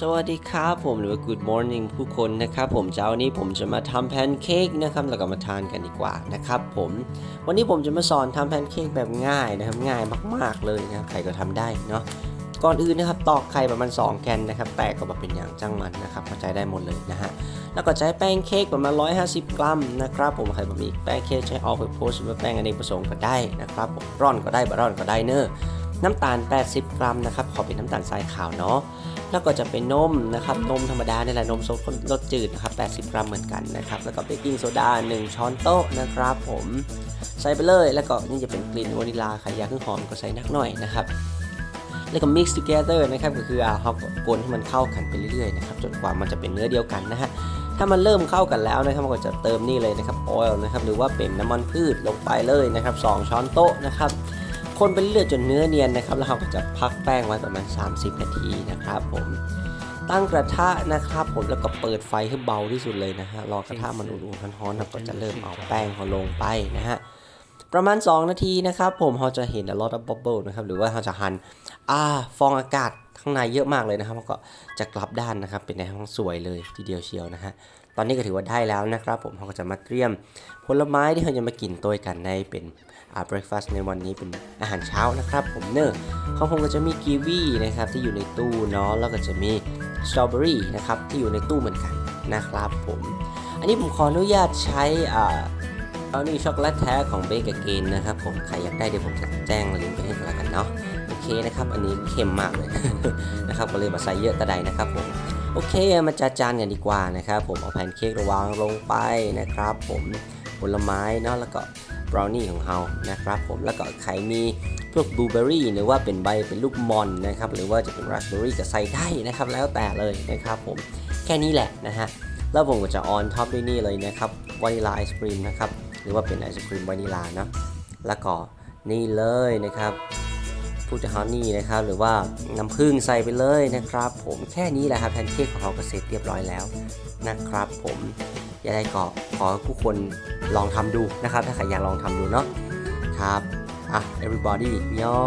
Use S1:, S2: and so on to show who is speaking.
S1: สวัสดีครับผมหรือว่า Good Morning ผู้คนนะครับผมเช้านี้ผมจะมาทำแพนเค้กนะครับแล้วก็มาทานกันดีกว่านะครับผมวันนี้ผมจะมาสอนทำแพนเค้กแบบง่ายนะครับง่ายมากๆเลยนะครับใครก็ทำได้เนาะก่อนอื่นนะครับตอกไข่ประมาณ 2 แกนนะครับแตกก็มาเป็นอย่างจังมันนะครับเข้าใจได้หมดเลยนะฮะแล้วก็ใช้แป้งเค้กประมาณ 150 กรัมนะครับผมใครบะมีแป้งเค้กใช้ออกไปโพสต์แป้งอเนกประสงค์ก็ได้นะครับผมร่อนก็ได้บร่อนก็ได้เนอะ น้ำตาล 80 กรัมนะครับขอเป็นน้ำตาลทรายขาวเนาะแล้วก็จะเป็นนมนะครับนมธรรมดาเนี่ยแหละนมสดรสจืดนะครับ80 กรัมเหมือนกันนะครับแล้วก็เบกกิ้งโซดา 1 ช้อนโต๊ะนะครับผมใส่ไปเลยแล้วก็นี่จะเป็นกลิ่นวานิลาใครอยากให้หอมก็ใส่นักหน่อยนะครับแล้วก็ mix together นะครับก็คืออ่าเรากวนให้มันเข้ากันไปเรื่อยๆนะครับจนกว่ามันจะเป็นเนื้อเดียวกันนะฮะถ้ามันเริ่มเข้ากันแล้วนะครับมันก็จะเติมนี่เลยนะครับ oil นะครับหรือว่าเป็นน้ำมันพืชลงไปเลยนะครับ2ช้อนโต๊ะนะครับ คนไปเรื่อยจนเนื้อเนียนนะครับ แล้วเราก็จะพักแป้งไว้ประมาณ 30 นาทีนะครับผมตั้งกระทะนะครับผมแล้วก็เปิดไฟให้เบาที่สุดเลยนะฮะรอกระทะมันอุ่นๆร้อนๆแล้วก็จะเริ่มเอาแป้งเขาลงไปนะฮะประมาณ 2 นาทีนะครับผมเราจะเห็น a lot of bubble นะครับหรือว่าเราจะหันอ่าฟองอากาศข้างในเยอะมากเลยนะครับแล้วก็จะกลับด้านนะครับเป็นในห้องสวยเลยทีเดียวเชียวนะฮะ ตอนนี้ก็ถือว่าได้แล้วนะครับ ผมเราก็จะมาเตรียมผลไม้ที่เราจะมากินตัวกันในเป็นอ่า breakfast ในวันนี้เป็นอาหารเช้านะครับผมเนอะเขาคงก็จะมีกีวีนะครับที่อยู่ในตู้เนาะแล้วก็จะมีสตรอเบอรี่นะครับที่อยู่ในตู้เหมือนกันนะครับผม อันนี้ผมขออนุญาตใช้อ่าเอานี่ช็อกโกแลตแท้ของเบเกอร์เกนนะครับผมใครอยากได้เดี๋ยวผมจะแจ้งลิงก์ไปให้กันแล้วกันเนาะโอเคนะครับ อันนี้เค็มมากเลยนะครับก็เลยมาใส่เยอะต่ใดนะครับผม โอเคมาจัดจานกันดีกว่านะครับผมเอาแพนเค้กระวางลงไปนะครับ ผมผลไม้เนาะแล้วก็บราวนี่ของเรานะครับ ผมแล้วก็ใครมีพวกบลูเบอร์รี่หรือว่าเป็นใบเป็นลูกมอนนะครับหรือว่าจะเป็นราสเบอร์รี่ก็ใส่ได้นะครับ แล้วแต่เลยนะครับ ผมแค่นี้แหละนะฮะแล้วผมก็จะออนท็อปด้วยนี่เลยนะครับวานิลาไอศครีมนะครับหรือว่าเป็นไอศครีมวานิลาเนาะแล้วก็นี่เลยนะครับ ฟูจิฮานี่นะครับหรือว่าน้ำผึ้งใส่ไปเลยนะครับ ผมแค่นี้แหละครับแพนเค้กของเราก็เสร็จเรียบร้อยแล้วนะครับ ผมอย่าได้ก็ขอผู้คนลองทำดูนะครับ ถ้าใครอยากลองทำดูเนาะครับอะ everybody ย่อ